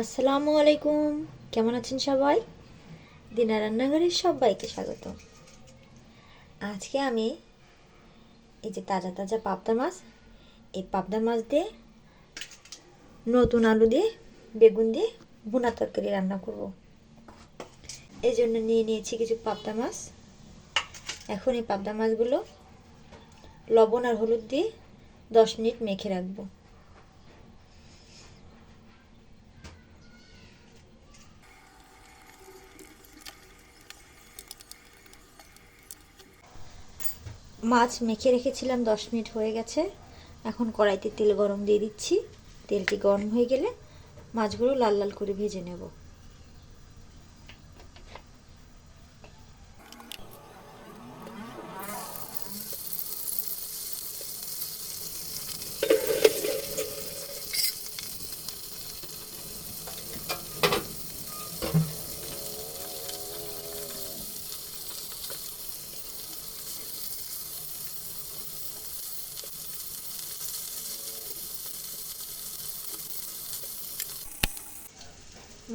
আসসালামু আলাইকুম। কেমন আছেন সবাই? দিনা রান্নাঘরে সবাইকে স্বাগত। আজকে আমি এই যে তাজা তাজা পাবদা মাছ, এই পাবদা মাছ দিয়ে নতুন আলু দিয়ে, বেগুন দিয়ে ভুনা তরকারি রান্না করব। এই জন্য নিয়ে নিয়েছি কিছু পাবদা মাছ। এখন এই পাবদা মাছগুলো লবণ আর হলুদ দিয়ে দশ মিনিট মেখে রাখব। মাছ মেখে রেখেছিলাম, দশ মিনিট হয়ে গেছে। এখন কড়াইতে তেল গরম দিয়ে দিচ্ছি। তেলটি গরম হয়ে গেলে মাছগুলো লাল লাল করে ভেজে নেব।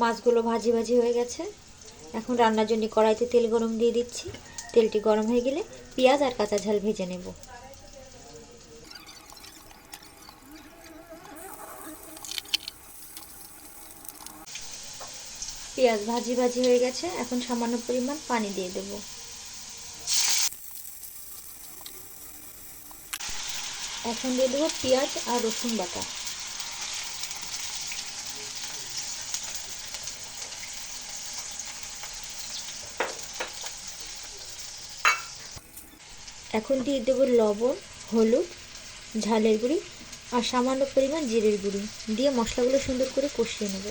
মাছগুলো ভাজি ভাজি হয়ে গেছে। এখন রান্নার জন্য কড়াইতে তেল গরম দিয়ে দিচ্ছি। তেলটি গরম হয়ে গেলে পেঁয়াজ আর কাঁচা ঝাল ভেজে নেব। পেঁয়াজ ভাজি ভাজি হয়ে গেছে। এখন সামান্য পরিমাণ পানি দিয়ে দেব। এখন দিয়ে দেবো পেঁয়াজ আর রসুন বাটা। এখন দিয়ে দেবো লবণ, হলুদ, ঝালের গুঁড়ি আর সামান্য পরিমাণ জিরের গুঁড়ি। দিয়ে মশলাগুলো সুন্দর করে কষিয়ে নেব।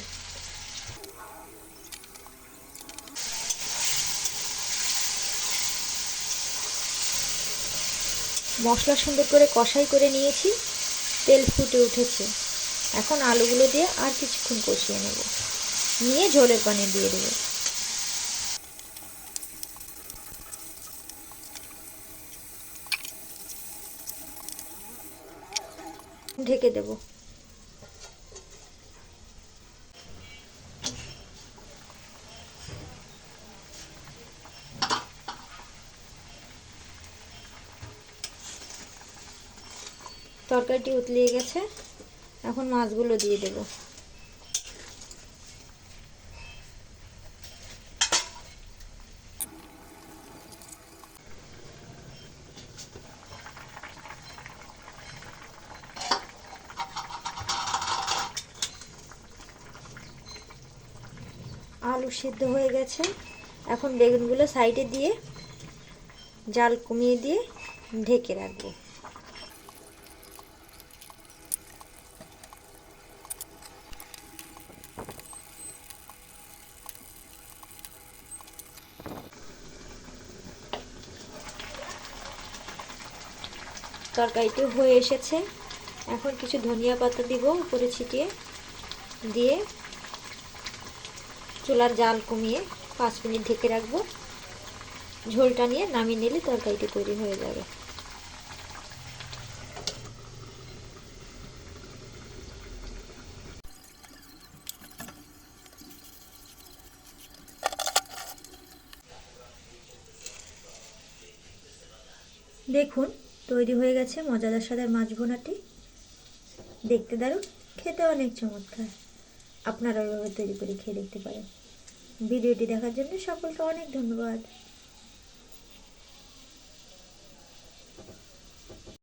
মশলা সুন্দর করে কষাই করে নিয়েছি, তেল ফুটে উঠেছে। এখন আলুগুলো দিয়ে আর কিছুক্ষণ কষিয়ে নেব। নিয়ে ঝোলের পানি দিয়ে দেবো। ঢেকে দেব। তরকারিটি উতলিয়ে গেছে। এখন মাছগুলো দিয়ে দেব। আলু সিদ্ধ হয়ে গেছে। এখন বেগুনগুলো সাইডে দিয়ে জাল কমিয়ে দিয়ে ঢেকে রাখব। তরকারিটি হয়ে এসেছে। এখন কিছু ধনিয়া পাতা দিব উপরে ছিটিয়ে দিয়ে চুলার জাল কমিয়ে পাঁচ মিনিট ঢেকে রাখব। ঝোলটা নিয়ে নামিয়ে নিলে তরকারিটি তৈরি হয়ে যাবে। দেখুন, তৈরি হয়ে গেছে মজাদার সাদার মাছ ভোনাটি। দেখতে দারুণ, খেতে অনেক চমৎকার। আপনারা ওইভাবে তৈরি করে খেয়ে দেখতে পারেন। ভিডিওটি দেখার জন্য সকলকে অনেক ধন্যবাদ।